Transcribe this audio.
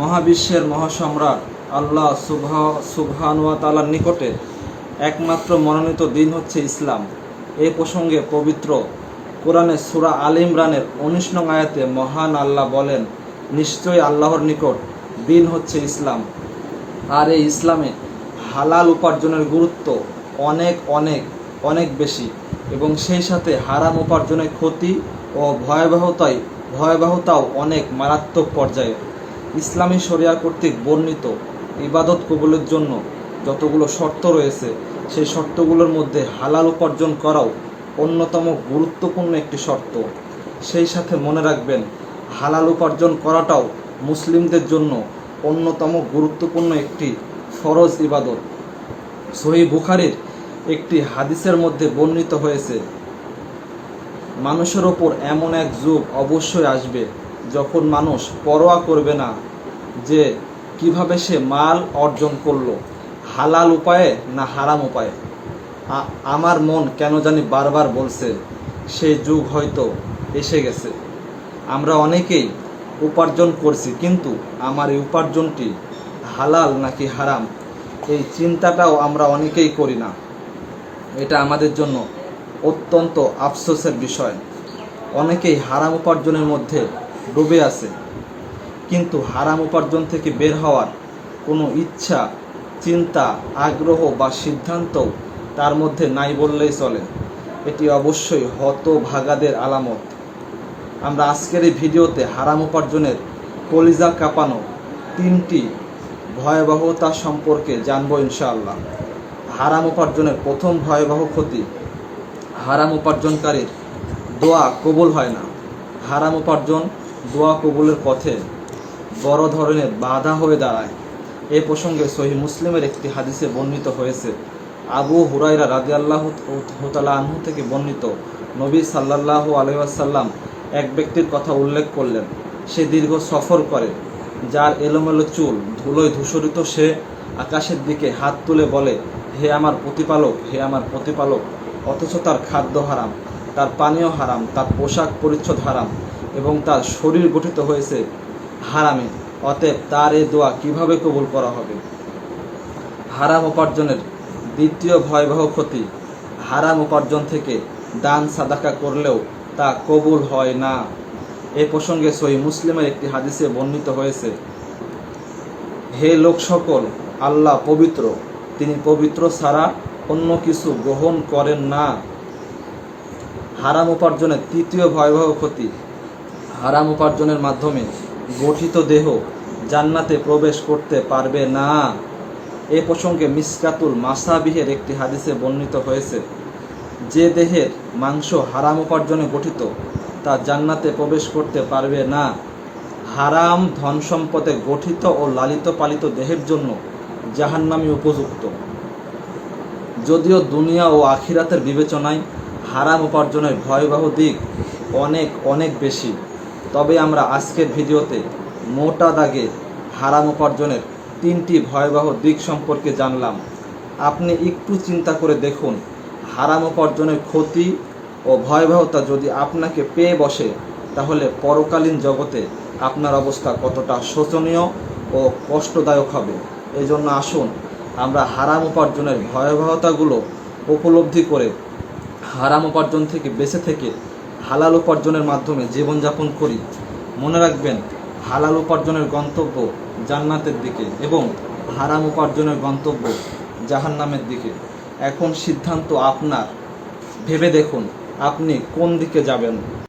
মহাবিশ্বের মহাসম্রাট আল্লাহ সুবহ সুবহানুয়া তালার নিকটে একমাত্র মনোনীত দিন হচ্ছে ইসলাম। এ প্রসঙ্গে পবিত্র কোরআনে সুরা আল ইমরানের উনিশ নং আয়াতে মহান আল্লাহ বলেন, নিশ্চয়ই আল্লাহর নিকট দিন হচ্ছে ইসলাম। আর এই ইসলামে হালাল উপার্জনের গুরুত্ব অনেক অনেক অনেক বেশি। এবং সেই সাথে হারাম উপার্জনের ক্ষতি ও ভয়াবহতায়, ভয়াবহতাও অনেক মারাত্মক পর্যায়ে ইসলামী শরিয়া কর্তৃক বর্ণিত ইবাদত কবুলের জন্য যতগুলো শর্ত রয়েছে, সেই শর্তগুলোর মধ্যে হালাল উপার্জন করাও অন্যতম গুরুত্বপূর্ণ একটি শর্ত। সেই সাথে মনে রাখবেন, হালাল উপার্জন করাটাও মুসলিমদের জন্য অন্যতম গুরুত্বপূর্ণ একটি ফরজ ইবাদত। সহি বুখারির একটি হাদিসের মধ্যে বর্ণিত হয়েছে, মানুষের ওপর এমন এক যুগ অবশ্যই আসবে যখন মানুষ পরোয়া করবে না যে কীভাবে সে মাল অর্জন করল, হালাল উপায়ে না হারাম উপায়ে? আমার মন কেন জানি বারবার বলছে সেই যুগ হয়তো এসে গেছে। আমরা অনেকেই উপার্জন করছি, কিন্তু আমার এই উপার্জনটি হালাল নাকি হারাম, এই চিন্তাটাও আমরা অনেকেই করি না। এটা আমাদের জন্য অত্যন্ত আফসোসের বিষয়। অনেকেই হারাম উপার্জনের মধ্যে ডুবে আছে। কিন্তু হারাম উপার্জন থেকে বের হওয়ার কোনো ইচ্ছা, চিন্তা, আগ্রহ বা সিদ্ধান্ত তার মধ্যে নাই বললেই চলে। এটি অবশ্যই হতভাগাদের আলামত। আমরা আজকের এই ভিডিওতে হারাম উপার্জনের কলিজা কাঁপানো তিনটি ভয়াবহতা সম্পর্কে জানব ইনশাআল্লাহ। হারাম উপার্জনের প্রথম ভয়াবহ ক্ষতি, হারাম উপার্জনকারীর দোয়া কবুল হয় না। হারাম উপার্জন দোয়া কবুলের পথে বড় ধরনের বাধা হয়ে দাঁড়ায়। এ প্রসঙ্গে সহি মুসলিমের একটি হাদিসে বর্ণিত হয়েছে, আবু হুরাইরা রাজি আল্লাহ আনহু থেকে বর্ণিত। নবী সাল্লাহ আলহাসাল্লাম এক ব্যক্তির কথা উল্লেখ করলেন, সে দীর্ঘ সফর করে, যার এলোমেলো চুল, ধুলোয় ধূসরিত সে আকাশের দিকে হাত তুলে বলে, হে আমার প্রতিপালক, হে আমার প্রতিপালক, অথচ তার খাদ্য হারাম, তার পানীয় হারাম, তার পোশাক পরিচ্ছদ হারাম এবং তার শরীর গঠিত হয়েছে হারামে। অতএব তার এই দোয়া কীভাবে কবুল করা হবে? হারাম উপার্জনের দ্বিতীয় ভয়াবহ ক্ষতি। হারাম উপার্জন থেকে দান, সাদাকা করলেও তা কবুল হয় না। এ প্রসঙ্গে সই মুসলিমের একটি হাদিসে বর্ণিত হয়েছে, হে লোক সকল, আল্লাহ পবিত্র। তিনি পবিত্র ছাড়া অন্য কিছু গ্রহণ করেন না। হারাম উপার্জনের তৃতীয় ভয়াবহ ক্ষতি। হারাম উপার্জনের মাধ্যমে গঠিত দেহ জান্নাতে প্রবেশ করতে পারবে না। এ প্রসঙ্গে মিসকাতুল মাসাবিহের একটি হাদিসে বর্ণিত হয়েছে, যে দেহের মাংস হারাম উপার্জনে গঠিত, তা জান্নাতে প্রবেশ করতে পারবে না। হারাম ধন সম্পদে গঠিত ও লালিত পালিত দেহের জন্য জাহান্নামি উপযুক্ত। যদিও দুনিয়া ও আখিরাতের বিবেচনায় হারাম উপার্জনের ভয়াবহ দিক অনেক অনেক বেশি। তবে আমরা আজকের ভিডিওতে মোটা দাগে হারাম উপার্জনের তিনটি ভয়াবহ দিক সম্পর্কে জানলাম। আপনি একটু চিন্তা করে দেখুন, হারাম উপার্জনের ক্ষতি ও ভয়াবহতা যদি আপনাকে পেয়ে বসে, তাহলে পরকালীন জগতে আপনার অবস্থা কতটা শোচনীয় ও কষ্টদায়ক হবে। এই জন্য আসুন, আমরা হারাম উপার্জনের ভয়াবহতাগুলো উপলব্ধি করে হারাম উপার্জন থেকে বেঁচে থেকে হালাল উপার্জনের মাধ্যমে জীবনযাপন করি। মনে রাখবেন, হালাল উপার্জনের গন্তব্য জান্নাতের দিকে এবং হারাম উপার্জনের গন্তব্য জাহান্নামের দিকে। এখন সিদ্ধান্ত আপনার। ভেবে দেখুন, আপনি কোন দিকে যাবেন?